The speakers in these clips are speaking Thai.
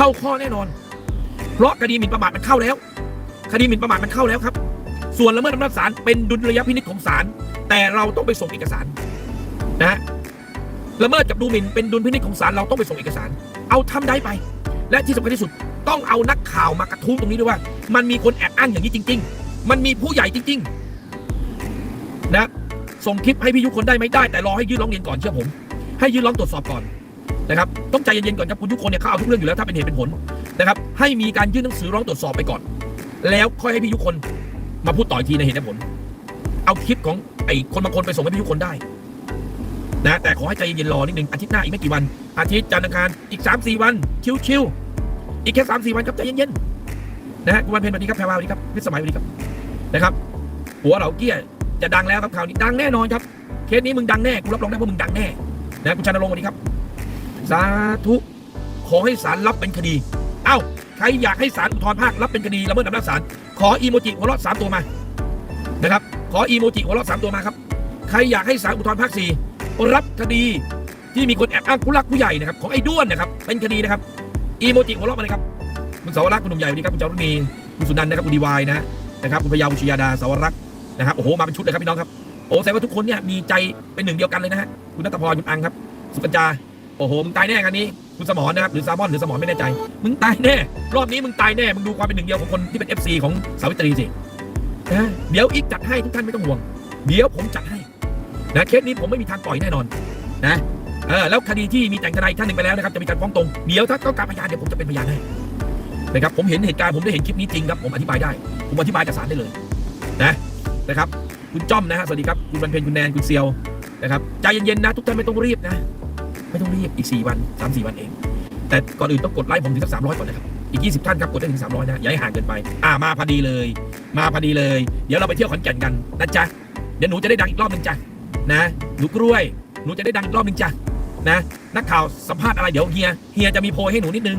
เข้าข้อแน่นอน เพราะคดีหมิ่นประมาทมันเข้าแล้ว คดีหมิ่นประมาทมันเข้าแล้วครับ ส่วนละเมิดอำนาจศาลเป็นดุลยพินิจของศาลแต่เราต้องไปส่งเอกสารนะละเมิดกับดูหมิ่นเป็นดุลพินิจของศาลเราต้องไปส่งเอกสาร เอาทำได้ไป และที่สำคัญที่สุดต้องเอานักข่าวมากระทุ้งตรงนี้ด้วยว่า มันมีคนแอบอ้างอย่างนี้จริง ๆ มันมีผู้ใหญ่จริง ๆ นะส่งคลิปให้พี่ยุคนได้ไหมได้ แต่รอให้ยื่นร้องเรียนก่อนเชื่อผม ให้ยื่นร้องตรวจสอบก่อน นะครับต้องใจเย็นๆก่อนครับคุณทุกคนเนี่ยเขาเอาทุกเรื่องอยู่แล้วถ้าเป็นเหตุเป็นผลนะครับให้มีการยื่นหนังสือร้องตรวจสอบไปก่อน แล้วค่อยให้พี่ยุคนมาพูดต่ออีกทีในเหตุและผล เอาคลิปของไอ้คนบางคนไปส่งให้พี่ยุคนได้นะแต่ขอให้ใจเย็นๆรอนิดนึงอาทิตย์หน้าอีกไม่กี่วัน อาทิตย์จันทร์อังคารอีก3าสี่วันชิวๆอีกแค่3าสี่วันครับใจเย็นๆนะฮะคุณวันเพ็ญวัสดีครับแพรวาวัสดีครับพิสมัยวัสดีครับนะครับ หัวเหล่าเกี้ยจะดังแล้วครับข่าวนี้ดังแน่นอนครับเคสนี้มึงดังแน่กูรับรองได้ว่ามึงดังแน่นะคุณชานรงค์วัสดีครับ สาธุ ขอให้ศาลรับเป็นคดี เอ้า ใครอยากให้ศาลอุทธรภาครับเป็นคดีละเมิดอำนาจศาลขออีโมจิหัวเราะสามตัวมา นะครับ ขออีโมจิหัวเราะสามตัวมาครับ ใครอยากให้ศาลอุทธรภาคสี่รับคดีที่มีคนแอบอ้างผู้รักผู้ใหญ่นะครับของไอ้ด้วนนะครับเป็นคดีนะครับอีโมจิหัวเราะมาเลยครับคุณสาวรักษ์คุณหนุ่มใหญ่วัสดีครับคุณจารุณีคุณสุนันนะครับคุณดีวายนะนะครับคุณพยาวคุณชยาดาสาวรักษ์นะครับโอ้โหมาเป็นชุดเลยครับพี่น้องครับโอ้แสดงว่าทุกคนเนี่ยมีใจเป็นหนึ่งเดียวกันเลยนะฮะคุณนัทพรคุณอังครับ สุกัญญา โอ้โหมึงตายแน่งานนี้คุณสมรนนะครับหรือซามอนหรือสมรไม่แน่ใจ มึงตายแน่ รอบนี้มึงตายแน่ มึงดูความเป็นหนึ่งเดียวของคนที่เป็น FC ของสาวิตรีสินะเดี๋ยวอีกจัดให้ทุกท่านไม่ต้องห่วง เดี๋ยวผมจัดให้นะเคสนี้ผมไม่มีทางปล่อยแน่นอนนะเออแล้วคดีที่มีแต่งทนายท่านหนึ่งไปแล้วนะครับจะมีการฟ้องตรงเดี๋ยวถ้าต้องการพยานเดี๋ยวผมจะเป็นพยานให้นะครับผมเห็นเหตุการณ์ผมได้เห็นคลิปนี้จริงครับผมอธิบายได้ ผมอธิบายกับศาลได้เลยนะนะครับ คุณจ้อมนะฮะสวัสดีครับคุณบรรเพนคุณแนนคุณเซียวนะครับใจเย็นๆนะ ทุกท่านไม่ต้องรีบนะ ไม่ต้องรีบอีก 4 วัน3 4 วันเอง แต่ก่อนอื่นต้องกดไลค์ผมถึงสัก300ก่อนนะครับ อีก 20 ท่านครับกดได้ถึง 300 นะ อย่าให้ห่างเกินไป อ่ามาพอดีเลย มาพอดีเลย เดี๋ยวเราไปเที่ยวขอนแก่นกันนะจ๊ะเดี๋ยวหนูจะได้ดังอีกรอบหนึ่งจ้ะนะหนูกล้วย หนูจะได้ดังอีกรอบหนึ่งจ้ะนะนักข่าวสัมภาษณ์อะไรเดี๋ยวเฮียเฮียจะมีโพยให้หนูนิดนึง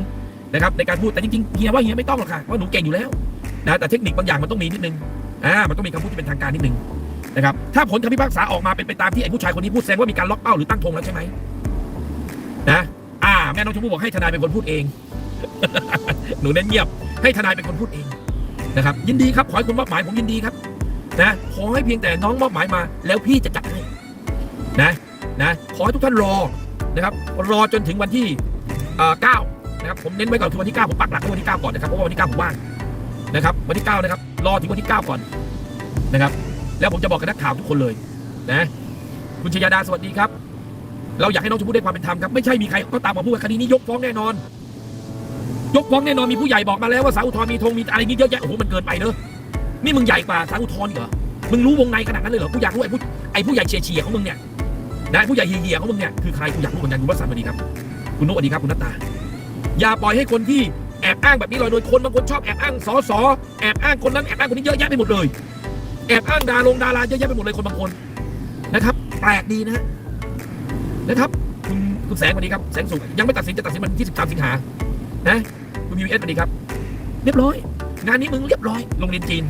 นะครับในการพูดแต่จริงๆเฮียว่าเฮียไม่ต้องหรอกค่ะเพราหนูเก่งอยู่แล้วนะแต่เทคนิคบางอย่างมันต้องมีนิดนึงอ่ามันต้องมีคำพูดที่เป็นทางการนิดนึงนะครับถ้าผลคำพิพากษาออกมาเป็นไปตามที่ไอ้ผู้ชายคนนี้พูดแสดงว่ามีการล็อกเป้าหรือตั้งธงแล้วใช่ไหม นะอ่า แม่น้องชมพู่บอกให้ทนายเป็นคนพูดเอง หนูเน้นเงียบ ให้ทนายเป็นคนพูดเองนะครับ ยินดีครับ ขอให้คุณมอบหมายผมยินดีครับ นะขอให้เพียงแต่น้องมอบหมายมา แล้วพี่จะจัดให้นะนะขอให้ทุกท่านรอนะครับ รอจนถึงวันที่เอ่อเก้านะครับผมเน้นไว้ก่อนคือวันที่เก้าผมปักหลักไว้วันที่เก้าก่อนนะครับเพราะว่าวันที่เก้าผมว่างนะครับ วันที่เก้านะครับ รอถึงวันที่เก้าก่อนนะครับ แล้วผมจะบอกกับนักข่าวทุกคนเลย นะ คุณชยาดาสวัสดีครับ เราอยากให้น้องชมพู่ได้ความเป็นธรรมครับไม่ใช่มีใครก็ตามมาพูดว่าคดีนี้ยกฟ้องแน่นอน ยกฟ้องแน่นอนมีผู้ใหญ่บอกมาแล้วว่าสาอุทธร์มีธงมีอะไรนี้เยอะแยะโอ้โหมันเกินไปเนอะนี่มึงใหญ่กว่าสาอุทธร์เหรอมึงรู้วงในขนาดนั้นเลยเหรอกูอยากรู้ไอ้ผู้ไอ้ผู้ใหญ่เฉียๆของมึงเนี่ยนะผู้ใหญ่เหี่ยๆของมึงเนี่ยคือใครกูอยากรู้เหมือนกันคุณวัชสันต์สวัสดีครับ คุณนุสวัสดีครับคุณนัตตา อย่าปล่อยให้คนที่แอบอ้างแบบนี้ลอยโดยคนบางคนชอบแอบอ้างสอสอแอบอ้างคนนั้นแอบอ้างคนนี้เยอะแยะไปหมดเลย แอบอ้างดาลงดาราเยอะแยะไปหมดเลยคนบางคนนะครับแปลกดีนะฮะ นะครับคุณคุณแสงวัสดีครับแสงสุขยังไม่ตัดสินจะตัดสินวันที่13สิงหานะคุณมีเอสวัสดีครับ เรียบร้อย งานนี้มึงเรียบร้อยโรงเรียนจีน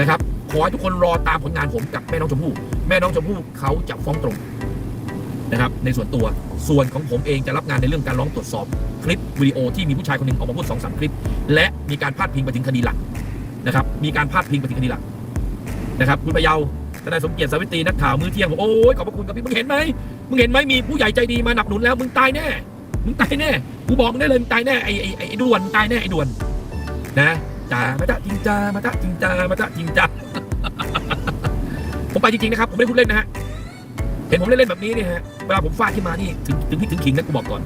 นะครับขอให้ทุกคนรอตามผลงานผมกับแม่น้องชมพู่แม่น้องชมพู่เขาจะฟ้องตรงนะครับ ในส่วนตัวส่วนของผมเองจะรับงานในเรื่องการร้องตรวจสอบคลิปวิดีโอที่มีผู้ชายคนหนึ่งออกมาพูดสองสามคลิป และมีการพาดพิงไปถึงคดีหลักนะครับ มีการพาดพิงไปถึงคดีหลักนะครับ คุณพะเยาว ทนายสมเกียรติสาวิตรีนักข่าวมือเที่ยงบอกโอ้ยขอบพระคุณครับพี่มึงเห็นไหมมึงเห็นไหมมีผู้ใหญ่ใจดีมาหนับหนุนแล้วมึงตายแน่มึงตายแน่กูบอกมึงได้เลยมึงตายแน่ไอ้ไอ้ไอ้ด่วนตายแน่ไอ้ด่วนนะจ้ามาจ้าจริงจ้ามาจ้าจริงจ้ามาจ้าจริงจ้าผมไปจริงๆนะครับผมไม่ได้พูดเล่นนะฮะเห็นผมเล่นๆแบบนี้เนี่ยฮะเวลาผมฟาดขึ้นมานี่ถึงถึงพี่ถึงขิงนะกูบอกก่อน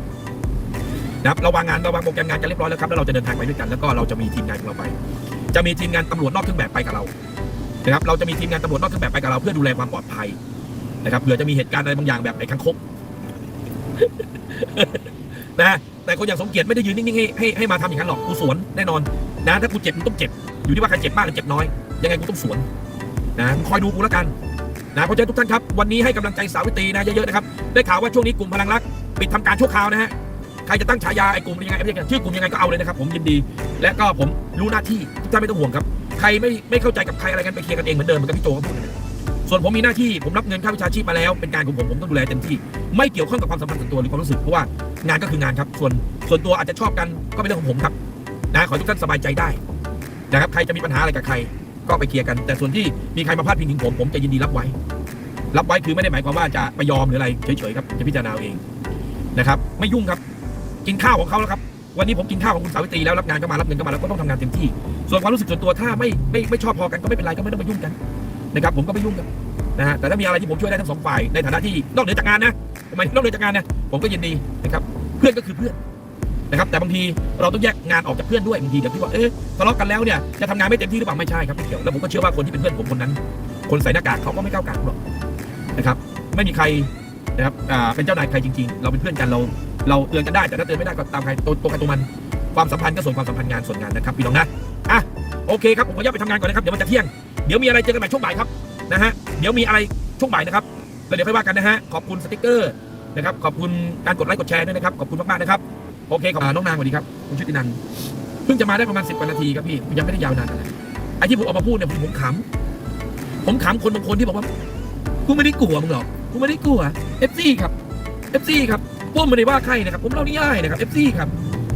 นะครับเราวางงานเราวางโปรแกรมงานกันเรียบร้อยแล้วครับแล้วเราจะเดินทางไปด้วยกันแล้วก็เราจะมีทีมงานของเราไป จะมีทีมงานตำรวจนอกเครื่องแบบไปกับเรา นะครับเราจะมีทีมงานตำรวจนอกเครื่องแบบไปกับเราเพื่อดูแลความปลอดภัยนะครับเผื่อจะมีเหตุการณ์อะไรบางอย่างแบบไอ้คังคกนะแต่คนอย่างสมเกียรติไม่ได้ยืนนิ่งๆให้ให้ให้มาทำอย่างนั้นหรอกกูสวนแน่นอนนะถ้ากูเจ็บมึงต้องเจ็บ อยู่ที่ว่าใครเจ็บมากหรือเจ็บน้อย ยังไงกูต้องสวนนะมึงคอยดูกูแล้วกันนะเพราะฉะนั้นทุกท่านครับ วันนี้ให้กำลังใจสาวิตรีนะเยอะๆนะครับได้ข่าวว่าช่วงนี้กลุ่มพลังรักปิดทำการชั่วคราวนะฮะใครจะตั้งฉายาไอ้กลุ่มยังไงไม่ใช่ชื่อกลุ่มยังไงก็เอาเลยนะครับผมยินดี และก็ผมรู้หน้าที่ทุกท่านไม่ต้องห่วงครับ ใครไม่ไม่เข้าใจกับใครอะไรกันไปเคลียร์กันเองเหมือนเดิมเหมือนกับพี่โจเขาพูดนะส่วนผมมีหน้าที่ผมรับเงินค่าวิชาชีพมาแล้วเป็นการของผมผมต้องดูแลเต็มที่ ไม่เกี่ยวข้องกับความสัมพันธ์ส่วนตัวหรือความรู้สึกเพราะว่างานก็คืองานครับ ส่วนส่วนตัวอาจจะชอบกันก็เป็นเรื่องของผมครับนะขอทุกท่านสบายใจได้นะครับใครจะมีปัญหาอะไรกับใครก็ไปเคลียร์กัน แต่ส่วนที่มีใครมาพาดพิงถึงผมผมจะยินดีรับไว้ รับไว้คือไม่ได้หมายความว่าจะไปยอมหรืออะไรเฉยๆครับจะพิจารณาเอาเองนะครับ ไม่ยุ่งครับ กินข้าวของเขาแล้วครับ วันนี้ผมกินข้าวของคุณสาวิตรีแล้วรับงานก็มารับเงินก็มาแล้วก็ต้องทำงานเต็มที่ ส่วนความรู้สึกส่วนตัวถ้าไม่ไม่ไม่ชอบพอกันก็ไม่เป็นไรก็ไม่ต้องมายุ่งกันนะครับผมก็ไม่ยุ่งกันนะฮะแต่ถ้ามีอะไรที่ผมช่วยได้ทั้งสองฝ่ายในฐานะที่นอกเหนือจากงานนะทำไมนอกเหนือจากงานเนี่ยผมก็ยินดีนะครับเพื่อนก็คือเพื่อนนะครับแต่บางทีเราต้องแยกงานออกจากเพื่อนด้วยบางทีเดี๋ยวพี่ว่าเอ๊ะทะเลาะกันแล้วเนี่ยจะทำงานไม่เต็มที่หรือเปล่าไม่ใช่ครับไม่เกี่ยวแล้วผมก็เชื่อว่าคนที่เป็นเพื่อนผมคนนั้น คนใส่หน้ากากเขาก็ไม่ก้าวกายหรอกนะครับไม่มีใครนะครับอ่าเป็นเจ้านายใครจริง ๆ เราเป็นเพื่อนกันเรา เราเตือนกันได้แต่ถ้าเตือนไม่ได้ก็ตามใครตัวตัวใครตัวมันความสัมพันธ์ก็ส่วนความสัมพันธ์งานส่วนงานนะครับพี่น้องนะอะโอเคครับผมขออนุญาตไปทำงานก่อนนะครับเดี๋ยวมันจะเที่ยงเดี๋ยวมีอะไรเจอกันใหม่ช่วงบ่ายครับนะฮะเดี๋ยวมีอะไรช่วงบ่ายนะครับแล้วเดี๋ยวค่อยว่ากันนะฮะขอบคุณสติกเกอร์นะครับขอบคุณการกดไลค์กดแชร์ด้วยนะครับขอบคุณมากๆนะครับโอเคขอบคุณน้องนางสวัสดีครับคุณชุตินันท์เพิ่งจะมาได้ประมาณสิบกว่านาทีครับพี่ยังไม่ได้ยาวนานอะไรไอ้ที่ผมออกมาพูดเนี่ยผมผมขำผมขำคนบางคนที่บอกว่ากูไม่ได้กลัวมึงหรอกกูไม่ได้กลัวเอฟซีครับเอฟซีครับ พวกไม่ได้ว่าใครนะครับ ผมเล่านิยายนะครับเอฟซีครับ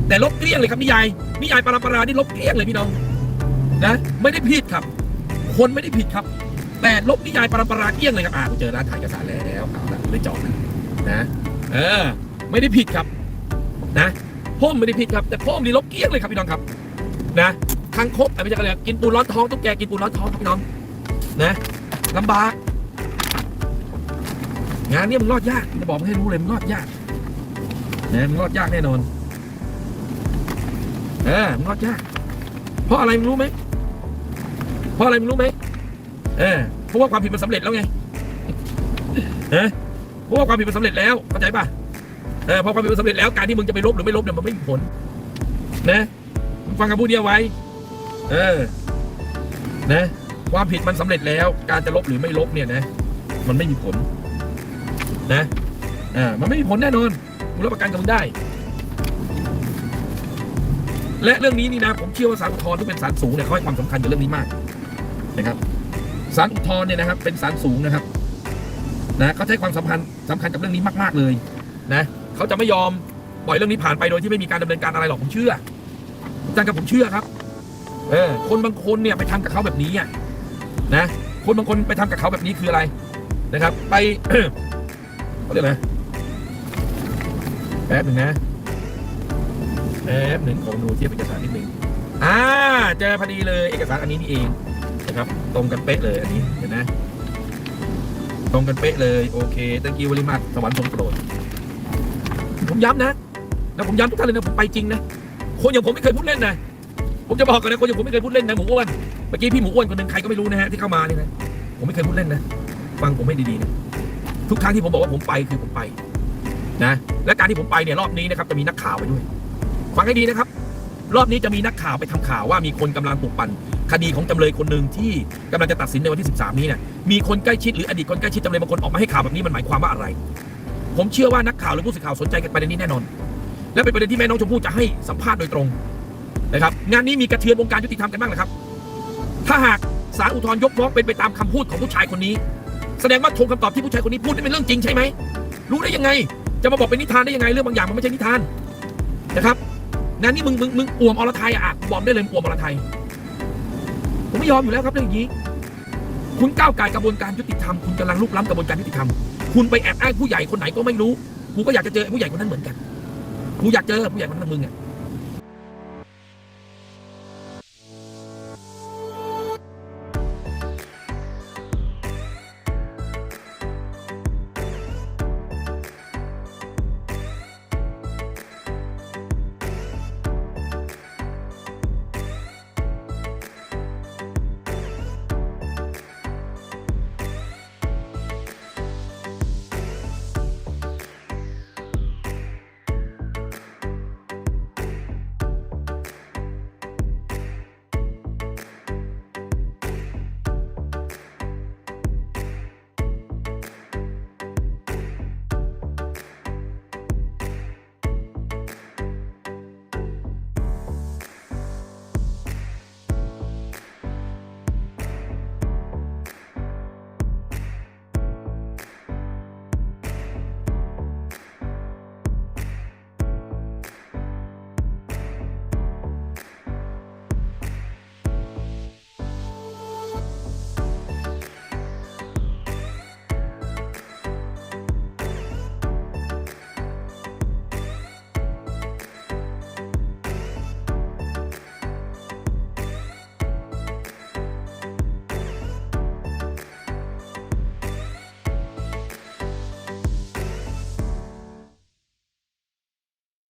แต่ลบเกลี้ยงเลยครับนิยายนิยายปราปรานี่ลบเกลี้ยงเลยพี่น้องนะไม่ได้ผิดครับ คนไม่ได้ผิดครับ แต่ลบนิยายปราปราเกลี้ยงเลยครับอ่าเจอร้านถ่ายเอกสารแล้วเอาละไม่จอดนะนะเออ ไม่ได้ผิดครับนะพ่มไม่ได้ผิดครับ แต่พ่มนี่ลบเกลี้ยงเลยครับพี่น้องครับ นะคางคกอะไรไม่ใช่กันเลยกินปูร้อนท้องตุ๊กแกกินปูร้อนท้องครับพี่น้องนะลำบากงานนี้มึงรอดยากจะบอกให้รู้เลยมึงรอดยาก นะมึงรอดยากแน่นอนเออมันรอดยาก เพราะอะไรมึงรู้ไหมเพราะอะไรมึงรู้ไหมเออเพราะว่าความผิดมันสำเร็จแล้วไงเออเพราะว่าความผิดมันสำเร็จแล้วเข้าใจป่ะเออพอความผิดมันสำเร็จแล้วการที่มึงจะไปลบหรือไม่ลบเนี่ยมันไม่มีผล นะฟังคำพูดเดียวไว้ เออ นะ ความผิดมันสำเร็จแล้ว การจะลบหรือไม่ลบเนี่ยนะ มันไม่มีผล นะ อ่า มันไม่มีผลแน่นอน มึงรับประกันกับมึงได้ และเรื่องนี้นี่นะผมเชื่อว่าศาลอุทธรณ์ที่เป็นศาลสูงเนี่ยเขาให้ความสำคัญกับเรื่องนี้มากนะครับศาลอุทธรณ์เนี่ยนะครับ เป็นศาลสูงนะครับนะเขาใช้ความสำคัญสำคัญกับเรื่องนี้มาก ๆเลยนะเขาจะไม่ยอมปล่อยเรื่องนี้ผ่านไปโดยที่ไม่มีการดำเนินการอะไรหรอกผมเชื่ออาจารย์กับผมเชื่อครับเออคนบางคนเนี่ยไปทำกับเขาแบบนี้อะนะคนบางคนไปทำกับเขาแบบนี้คืออะไรนะครับ ไปเขาเรียกอะไร แป๊บหนึ่งนะแป๊บหนึ่งของดูเทียบเอกสารนิดหนึ่งอ่าเจอพอดีเลยเอกสารอันนี้นี่เองนะครับ ตรงกันเป๊ะเลยอันนี้เห็นไหมตรงกันเป๊ะเลยโอเคตังกี้วริมาสวรรค์ทรงโปรดผมย้ำนะแล้วผมย้ำทุกท่านเลยนะผมไปจริงนะคนอย่างผมไม่เคยพูดเล่นนะผมจะบอกกันนะคนอย่างผมไม่เคยพูดเล่นนะหมูอ้วนเมื่อกี้พี่หมูอ้วนคนหนึ่งใครก็ไม่รู้นะฮะที่เข้ามาเนี่ยนะผมไม่เคยพูดเล่นนะ ฟังผมให้ดีๆนะทุกครั้งที่ผมบอกว่าผมไปคือผมไป นะและการที่ผมไปเนี่ยรอบนี้นะครับจะมีนักข่าวไปด้วยฟังให้ดีนะครับ รอบนี้จะมีนักข่าวไปทำข่าวว่ามีคนกำลังปลุกปั่นคดีของจำเลยคนหนึ่งที่กำลังจะตัดสินในวันที่ 13 นี้เนี่ยมีคนใกล้ชิดหรืออดีตคนใกล้ชิดจำเลยบางคนออกมาให้ข่าวแบบนี้มันหมายความว่าอะไร ผมเชื่อว่านักข่าวหรือผู้สื่อข่าวสนใจกับประเด็นนี้แน่นอน และเป็นประเด็นที่แม่น้องชมพู่จะให้สัมภาษณ์โดยตรงนะครับงานนี้มีกระเทือนวงการยุติธรรมกันบ้างหรอครับ ถ้าหากศาลอุทธรณ์ยกฟ้องเป็นไปตามคำพูดของผู้ชายคนนี้ แสดงว่าทงคำตอบที่ผู้ชายคนนี้พูดนี่เป็นเรื่องจริงใช่ไหมรู้ได้ยังไง จะมาบอกเป็นนิทานได้ยังไงเรื่องบางอย่างมันไม่ใช่นิทานนะครับนั่นนี่มึงมึงมึงอวมอรไทยอะบอกได้เลยมึงอวมอรไทยผมไม่ยอมอยู่แล้วครับเรื่องอย่างนี้คุณก้าวไก่กระบวนการยุติธรรมคุณกำลังลุกล้ำกระบวนการยุติธรรมคุณไปแอบอ้างผู้ใหญ่คนไหนก็ไม่รู้กูก็อยากจะเจอผู้ใหญ่คนนั้นเหมือนกันกูอยากเจอผู้ใหญ่คนนั้นมึงอะ